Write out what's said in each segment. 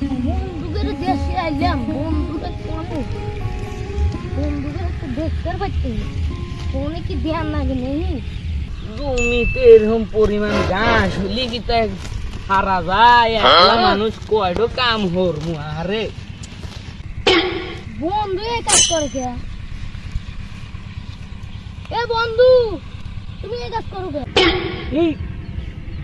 বন্ধুদের দেশে আইলাম বন্ধুদের কোনো বন্ধুদের একটু দেখতে পাচ্ছি ফোনে কি ধ্যান লাগে নেই? জমিতে এরকম পরিমাণ ঘাস হলি কি তাই হারা যায়? একলা মানুষ কয়ডো কাম হর আরে বন্ধু এই কাজ করে কে? এ বন্ধু তুমি এই কাজ করো এই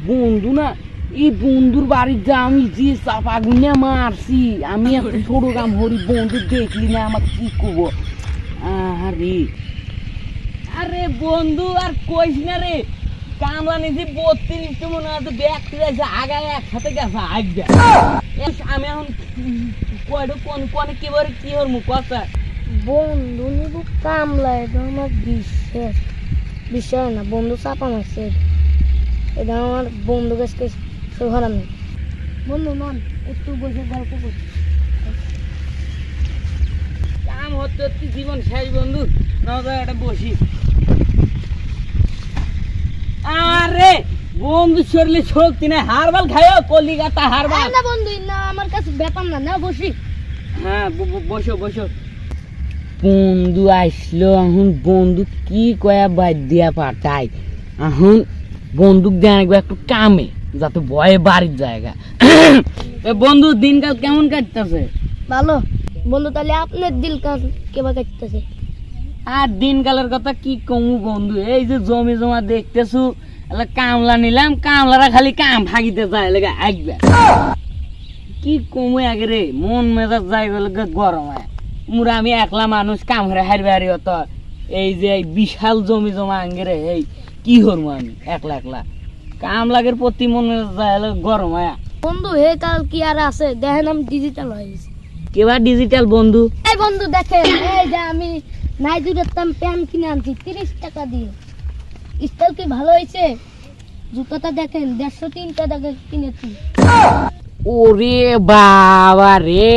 বন্ধু না এই বন্ধুর বাড়ির যা আমি যে চাপা গুনে মারছি আমি এখন ছোট কাম হরি বন্ধু দেখলি না আমাকে কি করব? আরে আরে বন্ধু আর কইস না রে কামলা নিছি বত্রিশ তো মনে হয় ব্যক্তি যাইছে আগায় একসাথে গেছে আগে আমি এখন কয়টো কোন কোন কি বলে কি হর মুখ কথা বন্ধু নিব কামলা এটা আমার বিশ্বাস। বিশ্বাস না বন্ধু চাপা মারছে। এটা। আমার বন্ধু বন্ধু নন একটু বসে গল্প করি। কাম হতে হতে জীবন শেষ বন্ধু। না এটা বসি। আরে বন্ধু শরীরে শক্তি নাই। হারবাল খাইও কলিকাতা হারবাল। না বন্ধু না আমার কাছে ব্যাপার না। না বসি। হ্যাঁ বসো বসো। বন্ধু আসলো এখন বন্ধু কি কয়া বাদ দিয়া পাঠাই এখন বন্দুক দিয়ে আনব একটু কামে। যাতে ভয়ে বাড়ির জায়গা। বন্ধু দিনকাল কেমন কাটতেছে? ভালো। বন্ধু তাহলে আপনার কাজ কেবা কাটতেছে? আর দিনকালের কথা কি কমু বন্ধু? এই যে জমি জমা দেখতেছু কামলা নিলাম কামলারা খালি কাম ভাগিতে যায় লেগে আসবে কি কমু আগে রে মন মেজাজ যাই গেলে গরম। হয় মুরা আমি একলা মানুষ কাম করে হারবে হারি অত এই যে এই বিশাল জমি জমা আঙ্গে রে এই কি হরমু আমি? একলা একলা। কাম লাগের প্রতি মন যায় গরম হয়। বন্ধু হে কাল কি আর আছে? দেখেন আমি ডিজিটাল হয়ে গেছি। কেবা ডিজিটাল বন্ধু? এই বন্ধু দেখেন এই যে আমি নাইজুরের দাম প্যান্ট কিনে আনছি তিরিশ টাকা দিয়ে। স্টাইল কি ভালো হয়েছে? জুতাটা দেখেন দেড়শো তিনটা টাকা কিনেছি। ওরে বাবা রে।